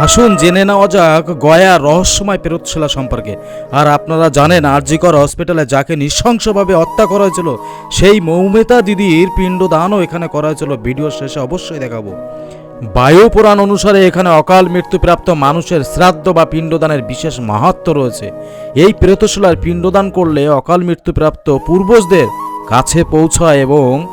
আসুন জেনে নেওয়া যাক গয়া রহস্যময় প্রেরোৎশিলা সম্পর্কে। আর আপনারা জানেন আরজিকর হসপিটালে যাকে নৃশংসভাবে হত্যা করা হয়েছিল, সেই মৌমিতা দিদির পিণ্ডদানও এখানে করা হয়েছিল। ভিডিও শেষে অবশ্যই দেখাবো। বায়ু পুরাণ অনুসারে এখানে অকাল মৃত্যুপ্রাপ্ত মানুষের শ্রাদ্ধ বা পিণ্ডদানের বিশেষ মাহাত্ম রয়েছে। এই প্রেতশিলার পিণ্ডদান করলে অকাল মৃত্যুপ্রাপ্ত পূর্বজদের কাছে পৌঁছায় এবং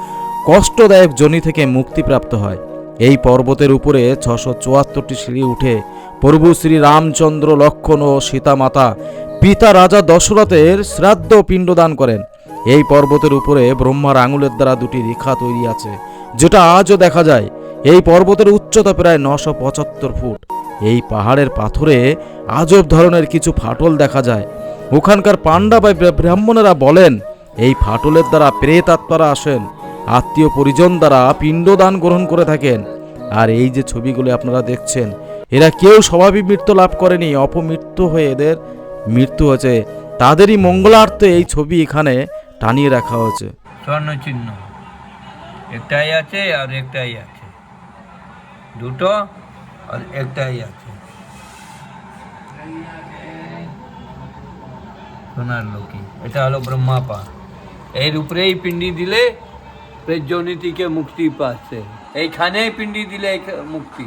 কষ্টদায়ক জনি থেকে মুক্তিপ্রাপ্ত হয়। এই পর্বতের উপরে ছশো চুয়াত্তরটি সিঁড়ি উঠে প্রভু শ্রী রামচন্দ্র লক্ষণ ও সীতামাতা পিতা রাজা দশরথের শ্রাদ্ধ পিণ্ডদান করেন। এই পর্বতের উপরে ব্রহ্মার আঙুলের দ্বারা দুটি রেখা তৈরি আছে, যেটা আজও দেখা যায়। এই পর্বতের উচ্চতা প্রায় নশো পঁচাত্তর ফুট। এই পাহাড়ের পাথরে আজব ধরনের কিছু ফাটল দেখা যায়। ওখানকার পাণ্ডা বা ব্রা- ব্রাহ্মণেরা বলেন, এই ফাটলের দ্বারা প্রেত আত্মারা আসেন। আত্মীয় পরিজন দ্বারা পিণ্ডদান গ্রহণ করে থাকেন। আর এই যে ছবিগুলো আপনারা দেখছেন, এরা কেউ স্বাভাবিক মৃত্যু লাভ করেনি, অপমৃত্যু হয়ে এদের মৃত্যু হয়েছে। তাদেরই মঙ্গলার্থে এই ছবি এখানে টানিয়ে রাখা হয়েছে। স্বর্ণ চিহ্ন। একটাই আছে আর একটাই আছে। দুটো আর একটাই আছে। সোনার লোকি এটা হলো ব্রহ্মাপা। এর উপরেই পিণ্ডি দিলে প্রেজনীতিকে মুক্তি পাচ্ছে। এইখানেই পিণ্ডি দিলে মুক্তি।